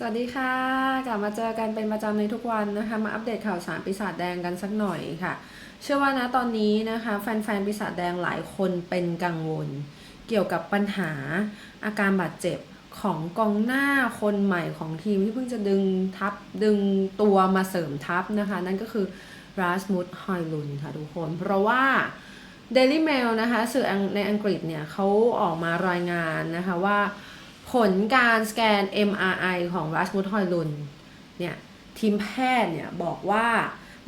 สวัสดีค่ะกลับมาเจอกันเป็นประจำในทุกวันนะคะ มาอัปเดตข่าวสารปีศาจแดงกันสักหน่อยค่ะ เชื่อว่านะตอนนี้นะคะแฟนๆปีศาจแดงหลายคนเป็นกังวล เกี่ยวกับปัญหาอาการบาดเจ็บของกองหน้าคนใหม่ของทีมที่เพิ่งจะดึงทับดึงตัวมาเสริมทัพนะคะ นั่นก็คือราสมุดฮอยลุนค่ะทุกคน เพราะว่า Daily Mail นะคะสื่อในอังกฤษเนี่ยเขาออกมารายงานนะคะว่า ผลการสแกน MRI ของรัสมุ h ฮอยลุนเนี่ยทีมแพทย์เนี่ยบอกว่า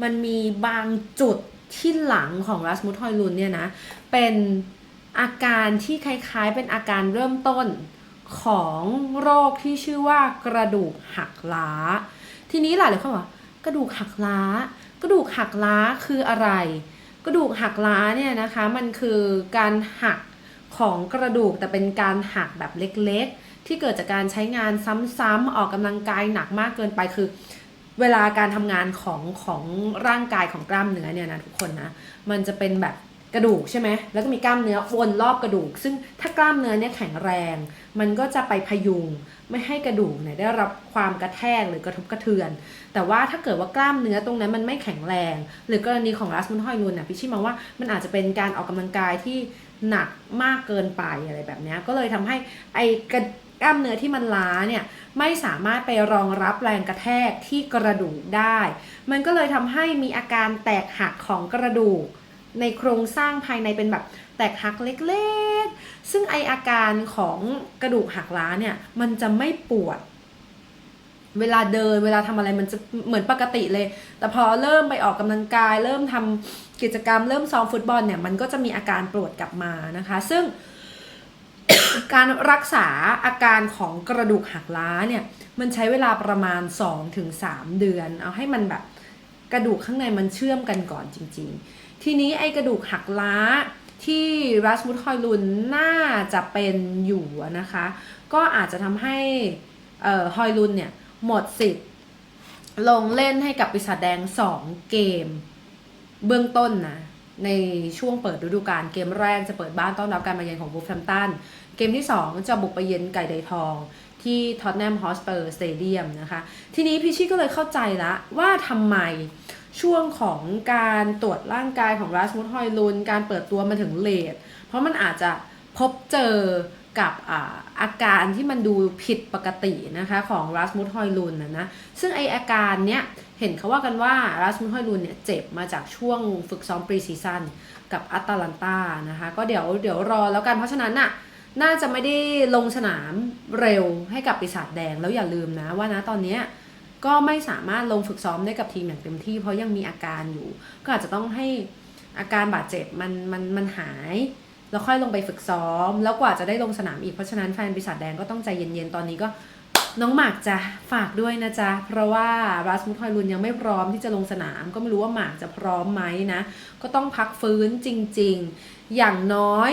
มันมีบางจุดที่หลังของรัสมุ h ฮอยลุนเนี่ยนะเป็นอาการที่คล้ายๆเป็นอาการเริ่มต้นของโรคที่ชื่อว่ากระดูกหักล้า ทีนี้หลายคนบอกว่ากระดูกหักล้า กระดูกหักล้าคืออะไร กระดูกหักล้าเนี่ยนะคะมันคือการหักของกระดูกแต่เป็นการหักแบบเล็กๆ ที่เกิดจากการใช้งานซ้ำๆออกกำลังกายหนักมากเกินไปคือ เวลาการทำงานของของร่างกายของกล้ามเนื้อเนี่ยนะทุกคนนะมันจะเป็นแบบกระดูกใช่ไหมแล้วก็มีกล้ามเนื้อวนรอบกระดูก ซึ่งถ้ากล้ามเนื้อเนี่ยแข็งแรง มันก็จะไปพยุงไม่ให้กระดูกเนี่ยได้รับความกระแทกหรือกระทบกระเทือน แต่ว่าถ้าเกิดว่ากล้ามเนื้อตรงนั้นมันไม่แข็งแรง หรือกรณีของรัสมุนห้อยลุนเนี่ยพี่ชิมองว่ามันอาจจะเป็นการออกกำลังกายที่หนักมากเกินไปอะไรแบบนี้ก็เลยทำให้ไอกระ กล้ามเนื้อที่มันล้าเนี่ยไม่สามารถไปรองรับแรงกระแทกที่กระดูกได้ มันก็เลยทำให้มีอาการแตกหักของกระดูก ในโครงสร้างภายในเป็นแบบแตกหักเล็กๆ ซึ่งไออาการของกระดูกหักล้าเนี่ยมันจะไม่ปวด เวลาเดินเวลาทำอะไรมันจะเหมือนปกติเลย แต่พอเริ่มไปออกกำลังกาย เริ่มทำกิจกรรมเริ่มซ้อมฟุตบอลเนี่ยมันก็จะมีอาการปวดกลับมานะคะ ซึ่ง การรักษาอาการของกระดูกหักล้าเนี่ยมันใช้เวลาประมาณ 2-3 เดือน เอาให้มันแบบกระดูกข้างในมันเชื่อมกันก่อนจริง ๆ ทีนี้ไอ้กระดูกหักล้าที่รัสมุดฮอยลุนน่าจะเป็นอยู่นะคะ ก็อาจจะทำให้เอ่อฮอยลุนเนี่ยหมดสิทธิ์ลงเล่นให้กับปีศาจแดง 2 เกม เบื้องต้นนะ ในช่วงเปิดฤดูกาลเกมแรกจะเปิดบ้านต้อนรับการมาเยือนของบูฟแฮมตันเกมที่ 2 จะบุกไปเยือนไก่ไดทองที่ท็อตแนมฮอสเปอร์สเตเดียมนะคะ ทีนี้พี่ชี่ก็เลยเข้าใจละว่าทำไมช่วงของการตรวจร่างกายของรัสมุดฮอยลุน การเปิดตัวมาถึงเลทเพราะมันอาจจะพบเจอกับอาอาการที่มันดูผิดปกตินะคะของรัสมุดฮอยลุนนะนะซึ่งไออาการเนี้ย เห็นเขาว่ากันว่ารัสมุดฮอยลุนเนี่ยเจ็บมาจากช่วงฝึกซ้อมปรีซีซั่นกับอัตแลนตานะคะ ก็เดี๋ยวเดี๋ยวรอแล้วกันเพราะฉะนั้นน่ะน่าจะไม่ได้ลงสนามเร็วให้กับปีศาจแดงแล้วอย่าลืมนะว่านะตอนเนี้ยก็ไม่สามารถลงฝึกซ้อมได้กับทีมอย่างเต็มที่ เพราะยังมีอาการอยู่ ก็อาจจะต้องให้อาการบาดเจ็บมันมันมันหาย แล้วค่อยลงไปฝึกซ้อม แล้วกว่าจะได้ลงสนามอีกเพราะฉะนั้นแฟนปีศาจแดงก็ต้องใจเย็นๆตอนนี้ก็ น้องหมากจะฝากด้วยนะจ๊ะ เพราะว่ารัสมุทฮอยลุนยังไม่พร้อมที่จะลงสนาม ก็ไม่รู้ว่าหมากจะพร้อมไหมนะ ก็ต้องพักฟื้นจริงๆ อย่างน้อย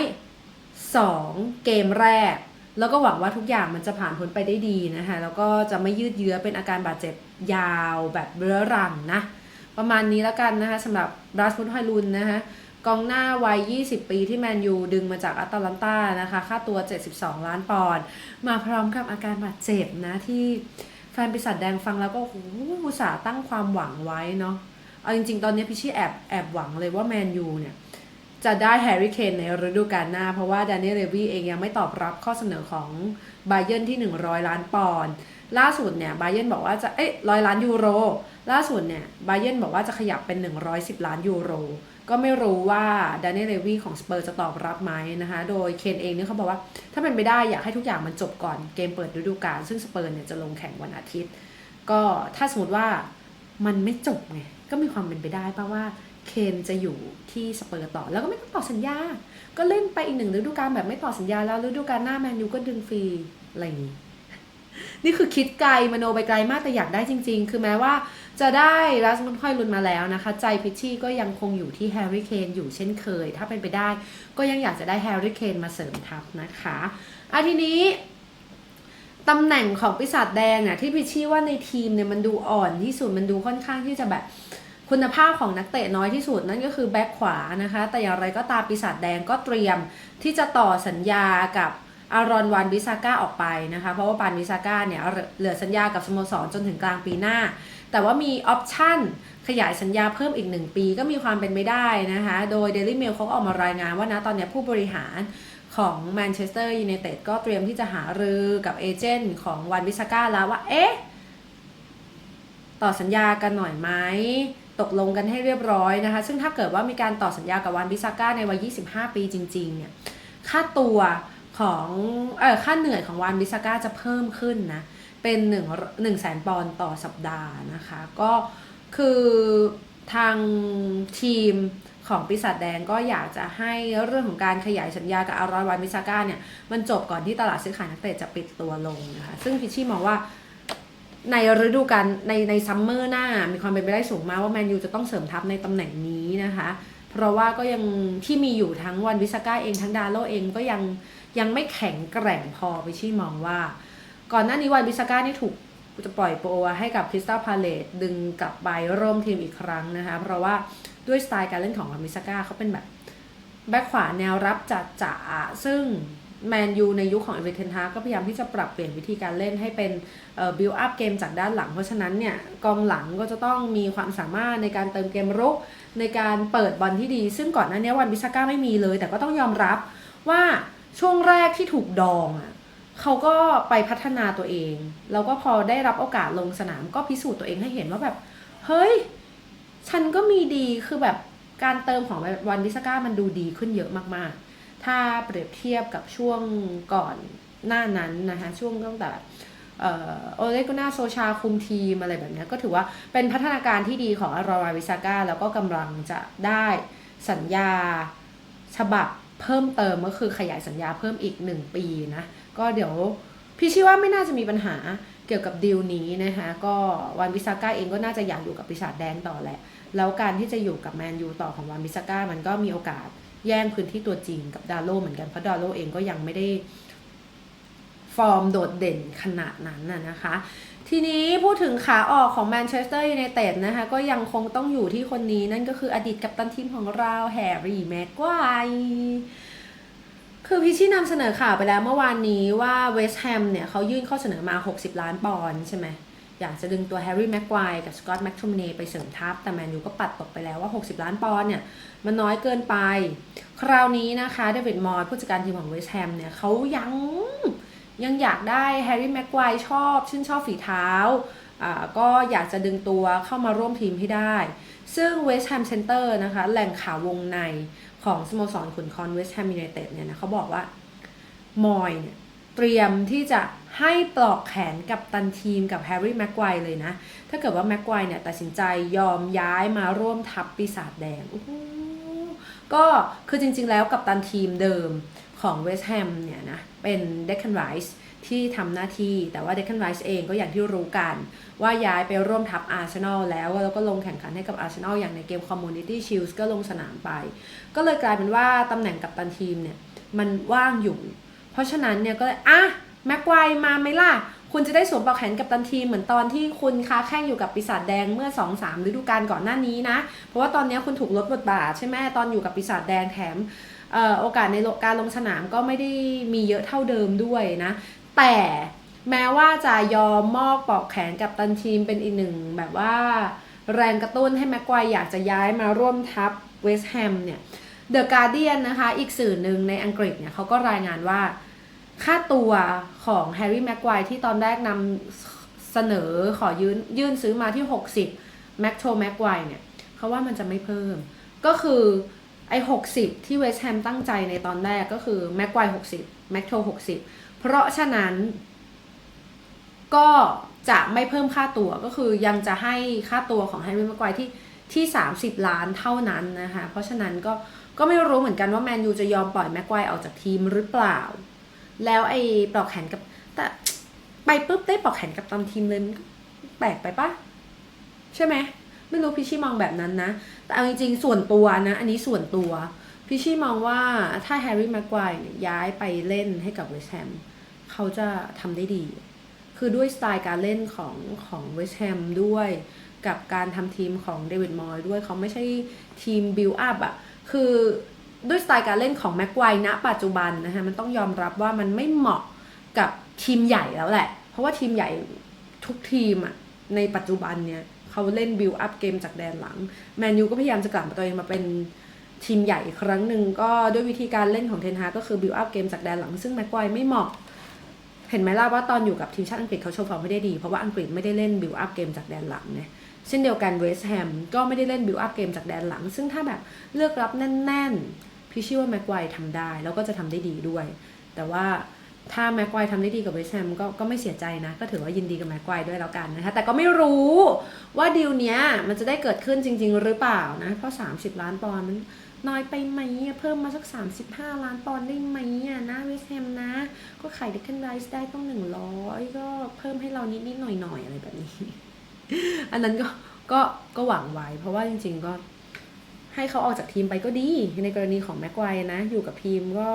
2 เกมแรก แล้วก็หวังว่าทุกอย่างมันจะผ่านพ้นไปได้ดีนะคะ แล้วก็จะไม่ยืดเยื้อเป็นอาการบาดเจ็บยาวแบบเรื้อรังนะ ประมาณนี้แล้วกันนะคะสำหรับรัสมุทฮอยลุนนะคะ กองหน้าวัย 20 ปีที่แมนยูดึงมาจากอัตแลนตานะคะ ค่าตัว 72 ล้านปอนด์มาพร้อมกับอาการบาดเจ็บนะที่แฟนปีศาจแดงฟังแล้วก็โอ้โหอุตส่าห์ตั้งความหวังไว้เนาะเอาจริง ๆ ตอนนี้พี่ชี่แอบแอบหวังเลยว่าแมนยูเนี่ยจะได้แฮร์รี่เคนในฤดูกาลหน้า เพราะว่าด a น i e l เลวีเองยังไม่ตอบรับข้อเสนอของไบเย r n ที่ 100 ล้านปอนด์ล่าสุดเนี่ยไบเย r n บอกว่าจะเอ้ยร้อยล้านยูโร ล่าสุดเนี่ยไบเย r n บอกว่าจะขยับเป็น 110 ล้านยูโร ก็ไม่รู้ว่าด a น i e l เลวีของสเปอร์จะตอบรับไหมนะคะ โดยเคนเองเนี่ยเขาบอกว่าถ้าเป็นไปได้อยากให้ทุกอย่างมันจบก่อนเกมเปิดฤดูกาลซึ่งสเปอร์เนี่ยจะลงแข่งวันอาทิตย์ ก็ถ้าสมมติว่ามันไม่จบไงก็มีความเป็นไปได้ป่ะว่าเคนจะอยู่ที่สเปอร์ต่อ แล้วก็ไม่ต้องต่อสัญญา ก็เล่นไปอีกหนึ่งฤดูกาลแบบไม่ต่อสัญญาแล้วฤดูกาลหน้าแมนยูก็ดึงฟรีอะไรอย่างนี้ นี่คือคิดไกลมโนไปไกลมากแต่อยากได้จริง ๆ คือแม้ว่าจะได้รัสมุนค่อยลุนมาแล้วนะคะ ใจพิชชี่ก็ยังคงอยู่ที่แฮร์รี่เคนอยู่เช่นเคย ถ้าเป็นไปได้ก็ยังอยากจะได้แฮร์รี่เคนมาเสริมทัพนะคะอาทีนี้ตำแหน่งของปีศาจแดงเนี่ยที่พิชชี่ว่าในทีมเนี่ยมันดูอ่อนที่สุดมันดูค่อนข้างที่จะแบบคุณภาพของนักเตะน้อยที่สุดนั่นก็คือแบ็คขวานะคะ แต่อย่างไรก็ตามปีศาจแดงก็เตรียมที่จะต่อสัญญากับ อารอนวันบิซาก้าออกไปนะคะเพราะว่าปานบิซาก้าเนี่ยเหลือสัญญากับสโมสรจนถึงกลางปีหน้า แต่ว่ามีออปชั่นขยายสัญญาเพิ่มอีก 1 ปีก็มีความเป็นไปได้นะคะ โดย Daily Mail เขาออกมารายงานว่านะตอนนี้ผู้บริหารของแมนเชสเตอร์ยูไนเต็ดก็เตรียมที่จะหารือกับเอเจนต์ของวันบิซาก้าแล้วว่า เอ๊ะ ต่อสัญญากันหน่อยไหมตกลงกันให้เรียบร้อยนะคะ ซึ่งถ้าเกิดว่ามีการต่อสัญญากับวันบิซาก้าในวัย 25 ปีจริง ๆ เนี่ย ค่าตัว ของเออค่าเหนื่อยของวันบิซาก้าจะเพิ่มขึ้นนะ เป็น1 1 0 0 0 0ปอนด์ต่อสัปดาห์นะคะ ก็คือทางทีมของปีศาจแดงก็อยากจะให้เรื่องของการขยายสัญญากับอารอนวันบิซาก้าเนี่ยมันจบก่อนที่ตลาดซื้อขายนักเตะจะปิดตัวลงนะคะซึ่งพิชชี่มองว่าในฤดูกาลในในซัมเมอร์หน้า มีความเป็นไปได้สูงมากว่าแมนยูจะต้องเสริมทัพในตำแหน่งนี้นะคะ เพราะว่าก็ยังที่มีอยู่ทั้งวันวิสก้าเองทั้งดาโลเองก็ยังยังไม่แข็งแกร่งพอไปชี่มองว่า ก่อนหน้านี้วันวิสก้านี่ถูกจะปล่อยโปรให้กับคริสตัลพาเลตดึงกลับไปร่วมทีมอีกครั้งนะคะ เพราะว่าด้วยสไตล์การเล่นของวันวิสก้าเขาเป็นแบบแบ็คขวาแนวรับจัดจ๋าซึ่ง แมนยูในยุคของเอเวอเรนฮาก็พยายามที่จะปรับเปลี่ยนวิธีการเล่นให้เป็นบิลอัพเกมจากด้านหลัง เพราะฉะนั้นเนี่ยกองหลังก็จะต้องมีความสามารถในการเติมเกมรุก ในการเปิดบอลที่ดี ซึ่งก่อนหน้านี้วันบิซาก้าไม่มีเลย แต่ก็ต้องยอมรับว่าช่วงแรกที่ถูกดองอะเขาก็ไปพัฒนาตัวเอง แล้วก็พอได้รับโอกาสลงสนามก็พิสูจน์ตัวเองให้เห็นว่าแบบ เฮ้ย ฉันก็มีดีคือแบบการเติมของวันบิซาก้ามันดูดีขึ้นเยอะมากๆ ถ้าเปรียบเทียบกับช่วงก่อนหน้านั้นนะคะช่วงตั้งแต่โอเลกุน่าโซชาคุมทีมอะไรแบบนี้ก็ถือว่าเป็นพัฒนาการที่ดีของอาราวาวิซาก้าแล้วก็กำลังจะได้สัญญาฉบับเพิ่มเติมก็คือขยายสัญญาเพิ่มอีก 1 ปีนะ ก็เดี๋ยวพี่ชิว่าไม่น่าจะมีปัญหาเกี่ยวกับดีลนี้นะคะก็วันวิซาก้าเองก็น่าจะอยากอยู่กับปีศาจแดงต่อแหละ แล้วการที่จะอยู่กับแมนยูต่อของวันวิซาก้ามันก็มีโอกาส แย่งพื้นที่ตัวจริงกับดาโลเหมือนกัน เพราะดาโลเองก็ยังไม่ได้ฟอร์มโดดเด่นขนาดนั้นน่ะนะคะ ทีนี้พูดถึงขาออกของแมนเชสเตอร์ยูไนเต็ดนะคะ ก็ยังคงต้องอยู่ที่คนนี้นั่นก็คืออดีตกัปตันทีมของเราแฮร์รี่แม็กควายคือพี่ชี่นำเสนอข่าวไปแล้วเมื่อวานนี้ว่าเวสต์แฮมเนี่ยเขายื่นข้อเสนอมา 60 ล้านปอนด์ใช่ไหม อยากจะดึงตัวแฮร์รี่แม็กควายกับสกอตต์แม็กทอมเนไปเสริมทัพ แต่แมนยูก็ปัดตกไปแล้วว่า 60 ล้านปอนด์เนี่ย มันน้อยเกินไป คราวนี้นะคะเดวิดมอยผู้จัดการทีมของเวสต์แฮมเนี่ยเขายังยังอยากได้แฮร์รี่แม็กควายชอบ ชื่นชอบฝีเท้าอ่าก็อยากจะดึงตัวเข้ามาร่วมทีมให้ได้ ซึ่งเวสต์แฮมเซ็นเตอร์นะคะแหล่งข่าววงในของสโมสรขุนคอนเวสต์แฮมยูไนเต็ดเนี่ยนะเขาบอกว่ามอยเนี่ย เตรียมที่จะให้ปลอกแขนกับตันทีมกับแฮร์รี่แม็กควเลยนะ ถ้าเกิดว่าแม็กควเนี่ยตัดสินใจยอมย้ายมาร่วมทัพปีศาจแดงก็คือจริงๆแล้วกับตันทีมเดิมของเวสต์แฮมเนี่ยนะ เป็นเดค a นไรส์ที่ทำหน้าที่แต่ว่าเดค a นไรส์เองก็อย่างที่รู้กัน ว่าย้ายไปร่วมทัพอาร์เซนอลแล้วแล้วก็ลงแข่งขันให้กับอาร์เซนอลอย่างในเกมคอมมูนิตี้ชิลส์ก็ลงสนามไป ก็เลยกลายเป็นว่าตำแหน่งกับตันทีมเนี่ย มันว่างอยู่ ราะฉะนั้นเนี่ยก็เลยอะแม็กไกวมาไหมล่ะ คุณจะได้สวมปลอกแขนกับตันทีเหมือนตอนที่คุณค้าแข่งอยู่กับปีศาจแดงเมื่อ 2-3ฤดูกาลก่อนหน้านี้นะ เพราะว่าตอนนี้คุณถูกลดบทบาทใช่ไหมตอนอยู่กับปีศาจแดงแถมโอกาสในการลงสนามก็ไม่ได้มีเยอะเท่าเดิมด้วยนะ แต่แม้ว่าจะยอมมอบปลอกแขนกับตันทีมเป็นอีกหนึ่งแบบว่าแรงกระตุ้นให้แม็กควอยากจะย้ายมาร่วมทัพเวสต์แฮมเนี่ยเดอะการเดียนนะคะ อีกสื่อหนึ่งในอังกฤษเนี่ยเขาก็รายงานว่า ค่าตัวของแฮร์รี่แม็กควายที่ตอนแรกนำเสนอขอยื่นยื่นซื้อมาที่ 60แม็กโทแม็กควายเนี่ยเขาว่ามันจะไม่เพิ่ม ก็คือไอ้60ที่เวสแฮมตั้งใจในตอนแรกก็คือแม็กควาย60แม็กโท60เพราะฉะนั้น ก็จะไม่เพิ่มค่าตัวก็คือยังจะให้ค่าตัวของแฮร์รี่แม็กควายที่ที่ 30 ล้านเท่านั้นนะคะ เพราะฉะนั้นก็ก็ไม่รู้เหมือนกันว่าแมนยูจะยอมปล่อยแม็กควายออกจากทีมหรือเปล่า แล้วไอ้ปลอกแขนกับแต่ไปปุ๊บได้ปลอกแขนกับตามทีมเลยมันแปลกไปปะใช่ไหมไม่รู้พี่ชี่มองแบบนั้นนะ แต่เอาจริงๆส่วนตัวนะ อันนี้ส่วนตัว พี่ชี่มองว่าถ้าแฮร์รี่แม็กควายย้ายไปเล่นให้กับเวสแฮมเขาจะทำได้ดี คือด้วยสไตล์การเล่นของของเวสแฮมด้วยกับการทำทีมของเดวิดมอยด้วยเขาไม่ใช่ทีมบิลอัพอะคือ ด้วยสไตล์การเล่นของแม็กไกวณปัจจุบันนะคะมันต้องยอมรับว่ามันไม่เหมาะกับทีมใหญ่แล้วแหละ เพราะว่าทีมใหญ่ทุกทีมอะในปัจจุบันเนี่ยเขาเล่นบิลอัพเกมจากแดนหลัง แมนยูก็พยายามจะกลับมาตัวเองมาเป็นทีมใหญ่ครั้งหนึ่งก็ด้วยวิธีการเล่นของเทนฮากก็คือบิลอัพเกมจากแดนหลัง ซึ่งแม็กไกวไม่เหมาะ เห็นไหมล่ะว่าตอนอยู่กับทีมชาติอังกฤษเขาโชว์ฟอร์มไม่ได้ดี เพราะว่าอังกฤษไม่ได้เล่นบิลอัพเกมจากแดนหลังเนี่ย เช่นเดียวกันเวสต์แฮมก็ไม่ได้เล่นบิลอัพเกมจากแดนหลัง ซึ่งถ้าแบบเลือกรับแน่น ๆ พี่เชื่อว่าแม็กไกวทำได้ แล้วก็จะทำได้ดีด้วย แต่ว่าถ้าแม็กไกวทำได้ดีกับเวสต์แฮมก็ก็ไม่เสียใจนะ ก็ถือว่ายินดีกับแม็กไกวด้วยแล้วกันนะคะ แต่ก็ไม่รู้ว่าดีลเนี้ยมันจะได้เกิดขึ้นจริง ๆ หรือเปล่านะ เพราะ 30 ล้านปอนด์มันน้อยไปไหมเพิ่มมาสัก 35 ล้านปอนด์ได้ไหมอะนะเวสแฮมนะ ก็ขายเดคเคนไรส์ได้ต้อง 100 ก็เพิ่มให้เรานิดๆหน่อยๆอะไรแบบนี้ อันนั้นก็ก็ก็หวังไว้ เพราะว่าจริง ๆ ก็ ให้เขาออกจากทีมไปก็ดี ในกรณีของแม็กไกวนะ อยู่กับทีมก็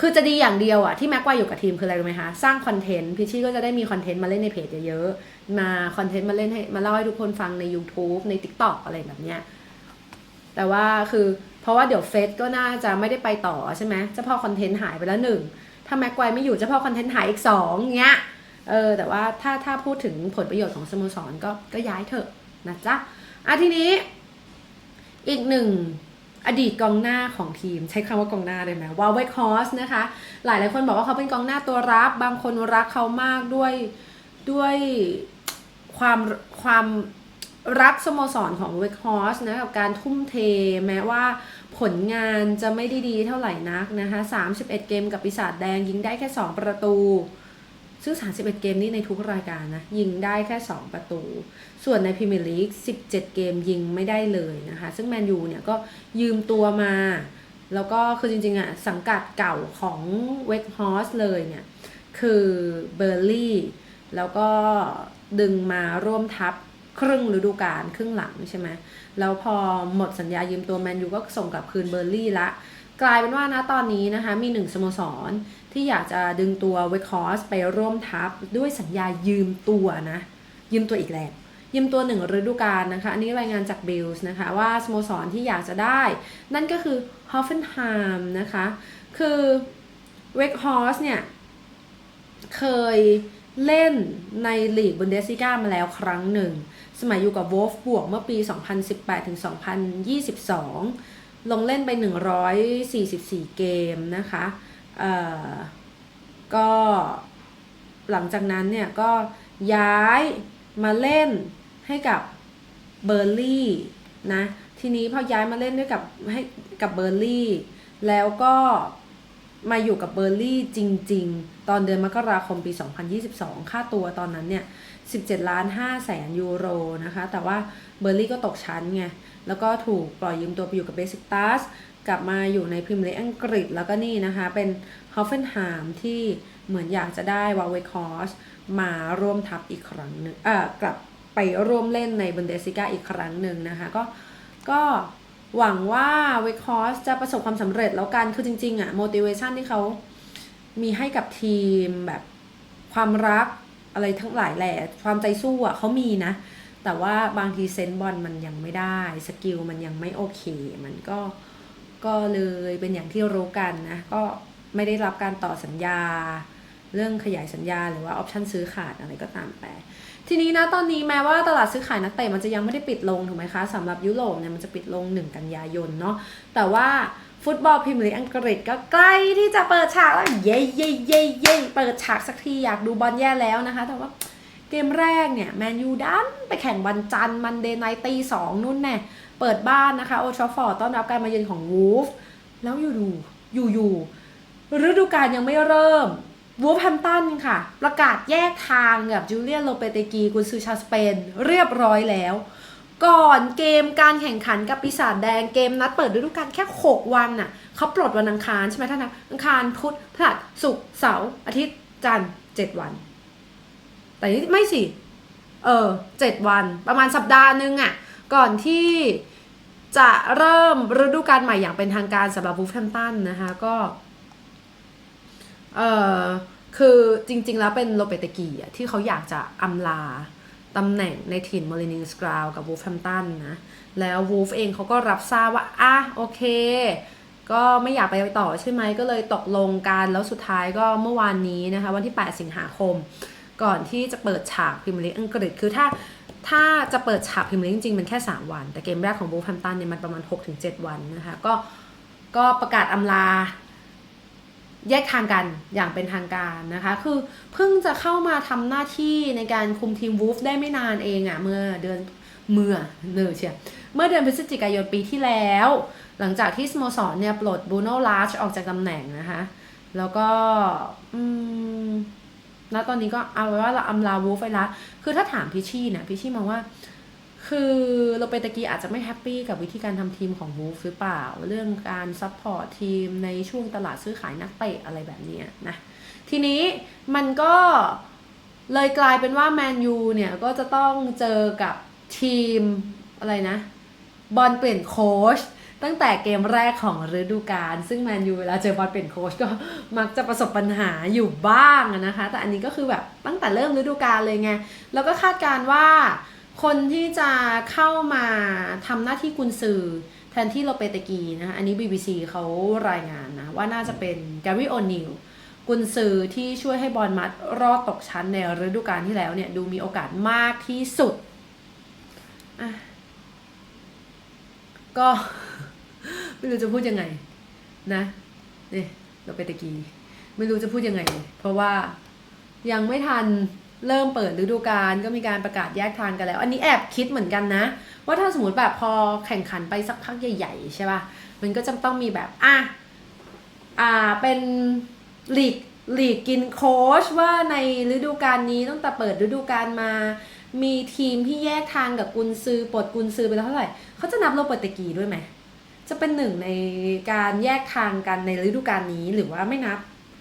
คือจะดีอย่างเดียวอะที่แม็กไกวอยู่กับทีมคืออะไรรู้ไหมคะ สร้างคอนเทนต์พิชชี่ก็จะได้มีคอนเทนต์มาเล่นในเพจเยอะๆมาคอนเทนต์มาเล่นให้มาเล่าให้ทุกคนฟังใน YouTube ใน TikTok อะไรแบบเนี้ยแต่ว่าคือเพราะว่าเดี๋ยวเฟสก็น่าจะไม่ได้ไปต่อใช่ไหมเจ้าพ่อคอนเทนต์หายไปแล้วหนึ่งถ้าแม็กไกวไม่อยู่เจ้าพ่อคอนเทนต์หายอีกสองเงี้ย เออแต่ว่าถ้าถ้าพูดถึงผลประโยชน์ของสโมสรก็ก็ย้ายเถอะนะจ๊ะอะทีนี้ อีกหนึ่งอดีตกองหน้าของทีม ใช้คำว่ากองหน้าได้ไหมวาเวคฮอสนะคะ หลายหลายคนบอกว่าเขาเป็นกองหน้าตัวรับบางคนรักเขามากด้วยด้วยความความรักสโมสรของเวคฮอสนะกับการทุ่มเทแม้ว่าผลงานจะไม่ได้ดีเท่าไหร่นักนะคะ 31 เกมกับปีศาจแดงยิงได้แค่ 2 ประตู ซึ่ง 31 เกมนี้ในทุกรายการนะ ยิงได้แค่ 2 ประตู ส่วนในพรีเมียร์ลีก 17 เกมยิงไม่ได้เลยนะคะ ซึ่งแมนยูเนี่ยก็ยืมตัวมา แล้วก็คือจริงๆอะสังกัดเก่าของเวกฮอสเลยเนี่ย คือเบอร์ลี่ แล้วก็ดึงมาร่วมทัพครึ่งฤดูกาลครึ่งหลังใช่ไหมแล้วพอหมดสัญญายืมตัวแมนยูก็ส่งกลับคืนเบอร์ลี่ละ กลายเป็นว่านะตอนนี้นะคะมีหนึ่งสโมสร ที่อยากจะดึงตัวเวคอสไปร่วมทัพด้วยสัญญายืมตัวนะ ยืมตัวอีกแล้วยืมตัวหนึ่งฤดูกาลนะคะ อันนี้รายงานจากบิลส์นะคะ ว่าสโมสรที่อยากจะได้ นั่นก็คือฮอฟเฟนไฮมนะคะ คือเวกฮอสเนี่ย เคยเล่นในลีกบุนเดสซิก้ามาแล้วครั้งหนึ่ง สมัยอยู่กับวอลฟบวกเมื่อปี 2018ถึง2022 ลงเล่นไป 144 เกมนะคะ ก็หลังจากนั้นเนี่ยก็ย้ายมาเล่นให้กับเบอร์ลี่นะทีนี้พอย้ายมาเล่นด้วยกับให้กับเบอร์ลี่ แล้วก็มาอยู่กับเบอร์ลี่จริง ๆ ตอนเดือนมกราคมปี 2022 ค่าตัวตอนนั้นเนี่ย 17 ล้าน5แสนยูโรนะคะ แต่ว่าเบอร์ลี่ก็ตกชั้นไง แล้วก็ถูกปล่อยยืมตัวไปอยู่กับเบสิกตัส กลับมาอยู่ในพรีเมียร์ลีกอังกฤษแล้วก็นี่นะคะ เป็นฮอฟเฟนไฮม์ที่เหมือนอยากจะได้วาเวคอสมาร่วมทัพอีกครั้งหนึ่งเอ่อกลับไปร่วมเล่นในบุนเดสิก้าอีกครั้งหนึ่งนะคะ ก็ก็หวังว่าเวคอสจะประสบความสำเร็จแล้วกัน คือจริง ๆอะ motivation ที่เขามีให้กับทีมแบบความรักอะไรทั้งหลายแหละ ความใจสู้อะเขามีนะ แต่ว่าบางทีเซนบอลมันยังไม่ได้ สกิลมันยังไม่โอเค มันก็ ก็เลยเป็นอย่างที่รู้กันนะก็ไม่ได้รับการต่อสัญญา เรื่องขยายสัญญาหรือว่าออปชันซื้อขาดอะไรก็ตามแต่ทีนี้นะตอนนี้แม้ว่าตลาดซื้อขายนักเตะมันจะยังไม่ได้ปิดลงถูกไหมคะสำหรับยุโรปเนี่ยมันจะปิดลง 1 กันยายนเนาะแต่ว่าฟุตบอลพรีเมียร์ลีกอังกฤษก็ใกล้ที่จะเปิดฉากแล้วเย้เย้เย้เย้เปิดฉากสักทีอยากดูบอลแย่แล้วนะคะ แต่ว่าเกมแรกเนี่ยแมนยูดันไปแข่งวันจันทร์มันเดย์ไนตีสองนู่นแน่ เปิดบ้านนะคะโอทราฟอร์ดต้อนรับการมาเยือนของวูฟแล้วอยู่ดูอยู่อยู่ฤดูกาลยังไม่เริ่มวูฟแฮมตันค่ะ ประกาศแยกทางกับจูเลียนโลเปเตกีกุนซือชาวสเปนเรียบร้อยแล้ว ก่อนเกมการแข่งขันกับปีศาจแดงเกมนัดเปิดฤดูกาลแค่ 6 วันน่ะเขาปลดวันอังคารใช่ไหมท่านนะอังคารพุธพฤหัสศุกร์เสาร์อาทิตย์จันทร์เจ็ดวัน แต่นี่ไม่สิ เออเจ็ดวัน ประมาณสัปดาห์นึงอะ่ะ ก่อนที่จะเริ่มฤดูกาลใหม่อย่างเป็นทางการสำหรับวูฟแฮมตันนะคะก็เออคือจริงๆแล้วเป็นโลเปตกีที่เขาอยากจะอำลาตำแหน่งในถิ่นมอรินิงสกราวกับวูฟแฮมตันนะ แล้ววูฟเองเขาก็รับทราบว่า อะ โอเค ก็ไม่อยากไปต่อใช่ไหมก็เลยตกลงกัน แล้วสุดท้ายก็เมื่อวานนี้นะคะ วันที่ 8 สิงหาคม ก่อนที่จะเปิดฉากพรีเมียร์ลีกอังกฤษคือถ้า ถ้าจะเปิดฉากพรีเมียร์ลีกจริง ๆ มันแค่ 3 วัน แต่เกมแรกของบูฟแฮมตันเนี่ยมันประมาณ 6-7 วันนะคะ ก็ก็ประกาศอำลา แยกทางกันอย่างเป็นทางการนะคะ คือเพิ่งจะเข้ามาทำหน้าที่ในการคุมทีมวูฟได้ไม่นานเองอะ่ะเมื่อเดือนเมื่อเนอเชียเมื่อเดือนพฤศจิกายนปีที่แล้ว หลังจากที่สโมสรเนี่ยปลดบูโน่ลาชออกจากตำแหน่งนะคะ แล้วก็อืม ณตอนนี้ก็เอาไว้ว่าเราอำลาวูฟไปละ คือถ้าถามพิชชี่เนี่ยพิชชี่มองว่า คือโลเปตะกี้อาจจะไม่แฮปปี้กับวิธีการทำทีมของวูฟหรือเปล่า เรื่องการซัพพอร์ตทีมในช่วงตลาดซื้อขายนักเตะอะไรแบบนี้นะ ทีนี้มันก็เลยกลายเป็นว่าแมนยูเนี่ยก็จะต้องเจอกับทีมอะไรนะ บอลเปลี่ยนโค้ช ตั้งแต่เกมแรกของฤดูกาลซึ่งแมนยูเวลาเจอบอลเปลี่ยนโค้ชก็มักจะประสบปัญหาอยู่บ้างนะคะ แต่อันนี้ก็คือแบบตั้งแต่เริ่มฤดูกาลเลยไง แล้วก็คาดการว่าคนที่จะเข้ามาทำหน้าที่กุนซือแทนที่โลเปตกีนะคะอันนี้ BBC เขารายงานนะ ว่าน่าจะเป็นแกรี่โอนิลกุนซือที่ช่วยให้บอลมัดรอดตกชั้นในฤดูกาลที่แล้วเนี่ย ดูมีโอกาสมากที่สุด ก็ ไม่รู้จะพูดยังไงนะนี่เราไปตะกี้ไม่รู้จะพูดยังไงเลยเพราะว่ายังไม่ทันเริ่มเปิดฤดูกาลก็มีการประกาศแยกทางกันแล้ว อันนี้แอบคิดเหมือนกันนะ ว่าถ้าสมมติแบบพอแข่งขันไปสักพักใหญ่ๆใช่ป่ะมันก็จะต้องมีแบบอะอ่าเป็นลีกลีกกินโค้ชว่าในฤดูกาลนี้ตั้งแต่เปิดฤดูกาลมา มีทีมที่แยกทางกับกุนซือปลดกุนซือไปแล้วเท่าไหร่เขาจะนับโลเปตะกีด้วยไหม จะเป็นหนึ่งในการแยกทางกันในฤดูกาลนี้หรือว่าไม่นับ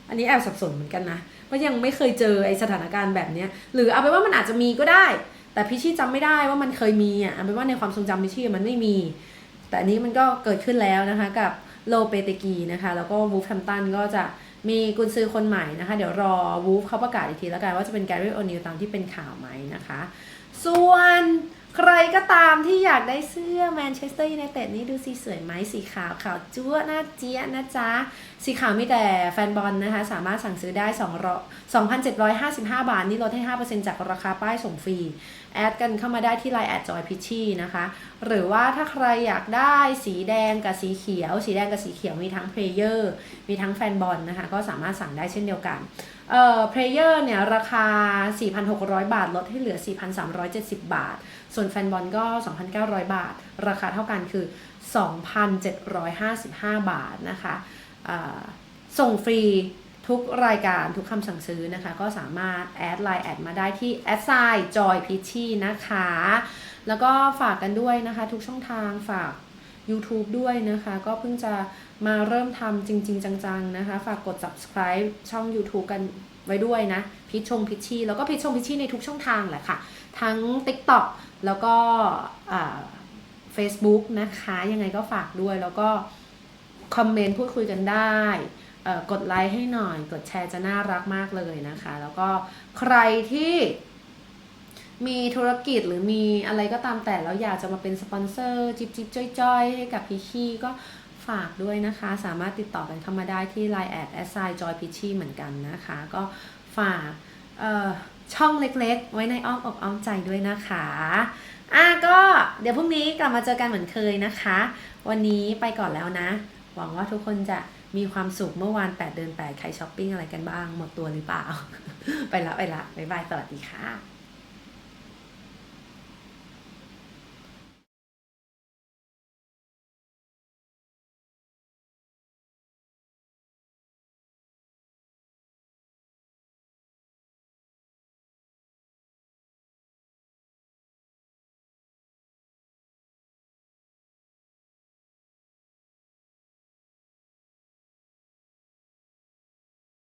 อันนี้แอบสับสนเหมือนกันนะเพราะยังไม่เคยเจอไอสถานการณ์แบบเนี้ย หรือเอาไปว่ามันอาจจะมีก็ได้ แต่พิชชี่จำไม่ได้ว่ามันเคยมีอะเอาเป็นว่าในความทรงจำพิชชี่มันไม่มี แต่อันนี้มันก็เกิดขึ้นแล้วนะคะกับโลเปเตกีนะคะแล้วก็วูฟแฮมตันก็จะมีกุนซือคนใหม่นะคะ เดี๋ยวรอวูฟเขาประกาศอีกทีแล้วกันว่าจะเป็นแกรี่โอนิลตามที่เป็นข่าวไหมนะคะ ส่วน ใครก็ตามที่อยากได้เสื้อแมนเชสเตอร์ยูไนเต็ดนี่ดูสีสวยไหมสีขาวขาวจั๊วหน้าเจี๊ยนะจ๊ะ สีขาวมีแต่แฟนบอลนะคะ สามารถสั่งซื้อได้2,755 บาท นี่ลดให้ 5%จากราคาป้ายส่งฟรี แอดกันเข้ามาได้ที่ไลน์แอดจอยพิชชี่นะคะ หรือว่าถ้าใครอยากได้สีแดงกับสีเขียว สีแดงกับสีเขียวมีทั้งเพลเยอร์มีทั้งแฟนบอลนะคะ ก็สามารถสั่งได้เช่นเดียวกันเอ่อเพลเยอร์เนี่ยราคา 4,600 บาท ลดให้เหลือ 4,370 บาท ส่วนแฟนบอลก็ 2,900 บาท ราคาเท่ากันคือ 2,755 บาทนะคะส่งฟรีทุกรายการทุกคำสั่งซื้อนะคะ ก็สามารถแอดไลน์แอดมาได้ที่แอดไซน์จอยพิชชี่นะคะ แล้วก็ฝากกันด้วยนะคะ ทุกช่องทางฝาก YouTube ด้วยนะคะ ก็เพิ่งจะมาเริ่มทำจริง ๆ จัง ๆ นะคะ ฝากกด subscribe ช่อง YouTube กัน ไว้ด้วยนะ พิชชงพิชชี่แล้วก็พิชชงพิชชี่ในทุกช่องทางแหละค่ะ ทั้ง TikTok แล้วก็อ่า Facebook นะคะ ยังไงก็ฝากด้วยแล้วก็คอมเมนต์พูดคุยกันได้กดไลค์ให้หน่อย กดแชร์จะน่ารักมากเลยนะคะ แล้วก็ใครที่มีธุรกิจหรือมีอะไรก็ตามแต่แล้วอยากจะมาเป็นสปอนเซอร์ จิบจิบจ้อยๆ ให้กับพิชชี่ก็ ฝากด้วยนะคะ สามารถติดต่อกันเข้ามาได้ที่ Line แอดแอสไซจอยพิชชี่เหมือนกันนะคะ ก็ฝากช่องเล็กๆ ไว้ในอ้อมอกอ้อมใจด้วยนะคะอะก็เดี๋ยวพรุ่งนี้กลับมาเจอกันเหมือนเคยนะคะ วันนี้ไปก่อนแล้วนะ หวังว่าทุกคนจะมีความสุขเมื่อวาน 8 เดือน 8 ใครช้อปปิ้งอะไรกันบ้าง หมดตัวหรือเปล่า ไปละไปละบ๊ายบาย สวัสดีค่ะ